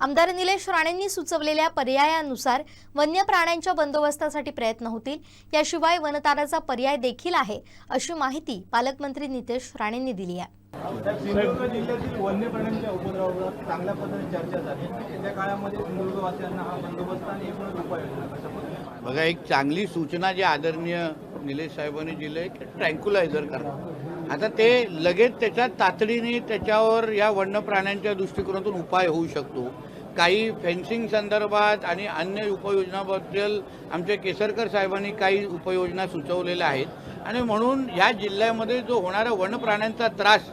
आमदार निलेश राणेंनी सुचवलेल्या पर्यायानुसार वन्य प्राण्यांच्या बंदोबस्तासाठी प्रयत्न होतील. याशिवाय वनताराचा पर्याय देखील आहे अशी माहिती पालकमंत्री नितेश राणेंनी दिली आहे. सिंधुदुर्ग जिल्ह्यातील वन्य प्राण्यांच्या उपद्रवावर चांगल्या पद्धतीने चर्चा झाली. येत्या काळामध्ये सिंधुदुर्गवासियांना हा बंदोबस्त आणि एकूणच उपाययोजना कशा पद्धतीने बघा एक चांगली सूचना जी आदरणीय निलेश साहेबांनी दिली आहे की ट्रँक्युलायझर करा. आता ते लगेच त्याच्या तातडीने त्याच्यावर या वन्य प्राण्यांच्या दृष्टिकोनातून उपाय होऊ शकतो. काही फेन्सिंग संदर्भात आणि अन्य उपाययोजनाबद्दल आमच्या केसरकर साहेबांनी काही उपाययोजना सुचवलेल्या आहेत. आणि म्हणून ह्या जिल्ह्यामध्ये जो होणारा वनप्राण्यांचा त्रास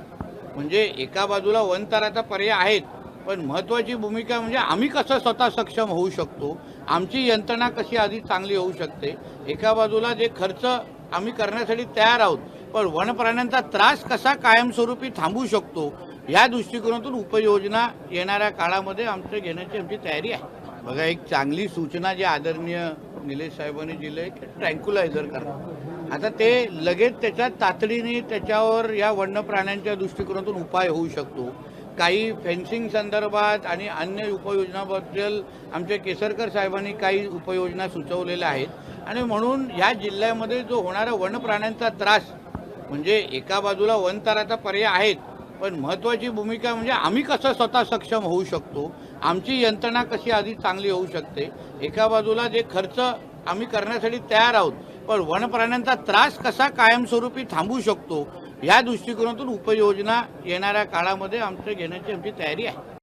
म्हणजे एका बाजूला वनताराचा पर्याय आहेत पण महत्त्वाची भूमिका म्हणजे आम्ही कसं स्वतः सक्षम होऊ शकतो? आमची यंत्रणा कशी अधिक चांगली होऊ शकते? एका बाजूला जे खर्च आम्ही करण्यासाठी तयार आहोत पण वनप्राण्यांचा त्रास कसा कायमस्वरूपी थांबू शकतो? या दृष्टिकोनातून उपयोजना येणाऱ्या काळामध्ये आमचं घेण्याची आमची तयारी आहे. बघा एक चांगली सूचना जी आदरणीय निलेश साहेबांनी दिली आहे ट्रँक्युलायझर करा. आता ते लगेच त्याच्या तातडीने त्याच्यावर या वन्य प्राण्यांच्या दृष्टिकोनातून उपाय होऊ शकतो. काही फेन्सिंग संदर्भात आणि अन्य उपाययोजनाबद्दल आमच्या केसरकर साहेबांनी काही उपाययोजना सुचवलेल्या आहेत. आणि म्हणून ह्या जिल्ह्यामध्ये जो होणारा वन प्राण्यांचा त्रास म्हणजे एका बाजूला वनताराचा पर्याय आहेत पण महत्त्वाची भूमिका म्हणजे आम्ही कसं स्वतः सक्षम होऊ शकतो? आमची यंत्रणा कशी आधी चांगली होऊ शकते? एका बाजूला जे खर्च आम्ही करण्यासाठी तयार आहोत पण वनप्राण्यांचा त्रास कसा कायमस्वरूपी थांबू शकतो? या दृष्टिकोनातून उपयोजना येणाऱ्या काळामध्ये आमचं घेण्याची आमची तयारी आहे.